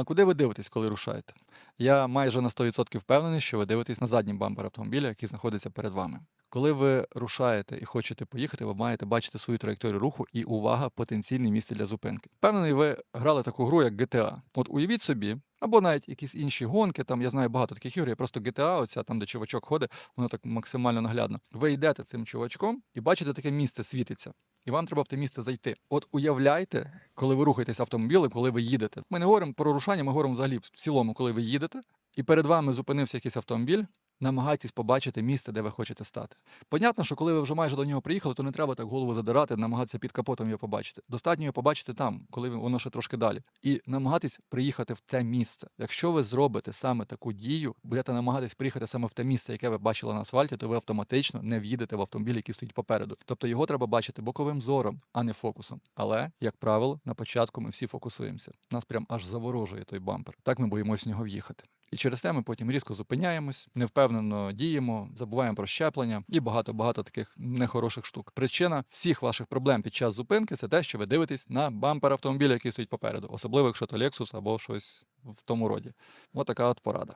А куди ви дивитесь, коли рушаєте? Я майже на 100% впевнений, що ви дивитесь на задній бампер автомобіля, який знаходиться перед вами. Коли ви рушаєте і хочете поїхати, ви маєте бачити свою траєкторію руху і увага, потенційне місце для зупинки. Впевнений, ви грали таку гру, як GTA. От уявіть собі, або навіть якісь інші гонки. Там я знаю багато таких ігор. Я просто GTA, оця там, де чувачок ходить, воно так максимально наглядно. Ви йдете цим чувачком і бачите таке місце світиться. І вам треба в те місце зайти. От уявляйте, коли ви рухаєтесь автомобілем, коли ви їдете. Ми не говоримо про рушання, ми говоримо взагалі в цілому, коли ви їдете, і перед вами зупинився якийсь автомобіль. Намагайтесь побачити місце, де ви хочете стати. Понятно, що коли ви вже майже до нього приїхали, то не треба так голову задирати, намагатися під капотом його побачити. Достатньо його побачити там, коли воно ще трошки далі. І намагатись приїхати в те місце. Якщо ви зробите саме таку дію, будете намагатись приїхати саме в те місце, яке ви бачили на асфальті, то ви автоматично не в'їдете в автомобіль, який стоїть попереду. Тобто його треба бачити боковим зором, а не фокусом. Але, як правило, на початку ми всі фокусуємося. Нас прям аж заворожує той бампер. Так ми боїмось в нього в'їхати. І через те ми потім різко зупиняємось, невпевнено діємо, забуваємо про щеплення і багато-багато таких нехороших штук. Причина всіх ваших проблем під час зупинки це те, що ви дивитесь на бампер автомобіля, який стоїть попереду, особливо якщо то Lexus або щось в тому роді. Ось така от порада.